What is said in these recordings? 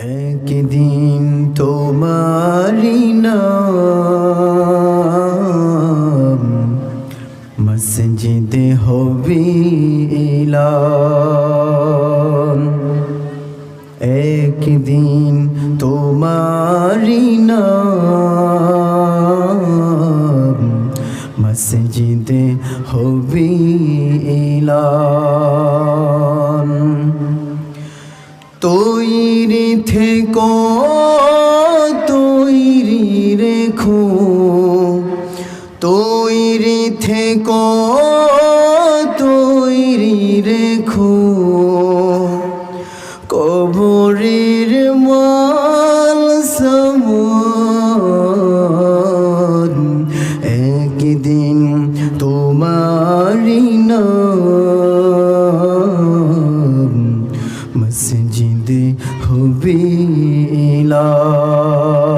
একদিন তোমারি নাম মসজিদে হবে এলান একদিন তোমারি নাম মসজিদে হবে তৈরি থেকো তৈরি রেখো। তৈরি থেকো তৈরি রেখো। কবরের মাল সমান একদিন তোমারি নাম মসজিদে হবে এলান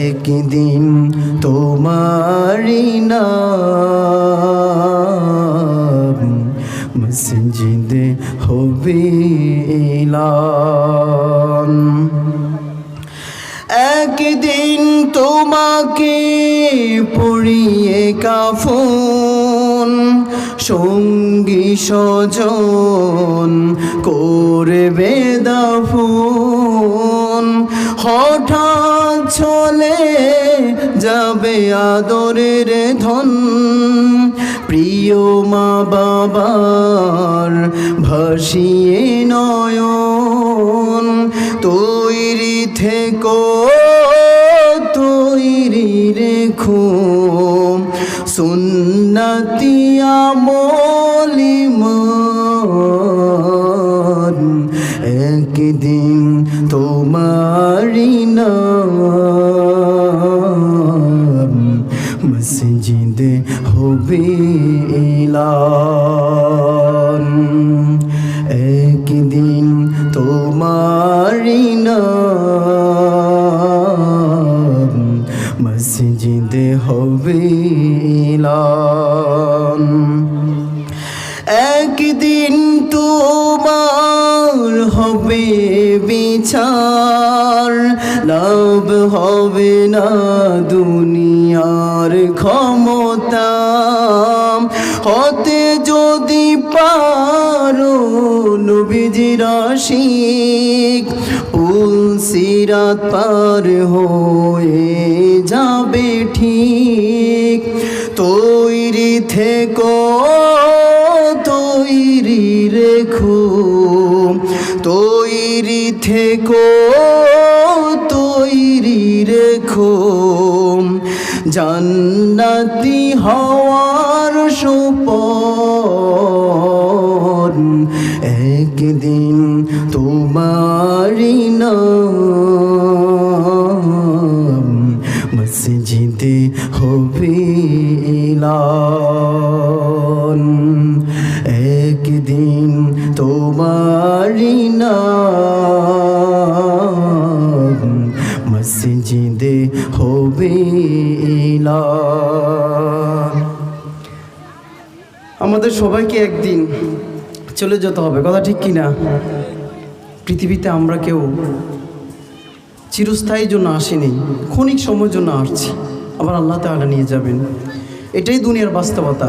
একদিন তোমারি নাম মসজিদে হবে এলান একদিন তোমাকে পড়িয়ে কাফন সঙ্গী সজন করবে দাফন। হঠাৎ চলে যাবে আদরের ধন। প্রিয় মা বাবার ভাসিয়ে নয়ন। তৈরি থেকো, তৈরি রেখো। সুন্নতি আমলিমান মসজিদে হবে একদিন তোমার হবে বিচার, লাভ হবে না দুনিয়ার ক্ষমতা। হতে যদি পারো নবীজির আশিক পুল সিরাত পার হয়ে ঠিক তৈরি থেকো তৈরি রেখো তৈরি থেকো তৈরি রেখো। জান্নাতি হওয়ার সুপন মসজিদে হবে এলান। একদিন তোমারি নাম মসজিদে হবে এলান। আমাদের সবাইকে একদিন চলে যেতে হবে, কথা ঠিক কিনা? পৃথিবীতে আমরা কেউ চিরস্থায়ীর জন্য আসেনি, ক্ষণিক সময়ের জন্য আসছি। আবার আল্লাহ তালা নিয়ে যাবেন। এটাই দুনিয়ার বাস্তবতা।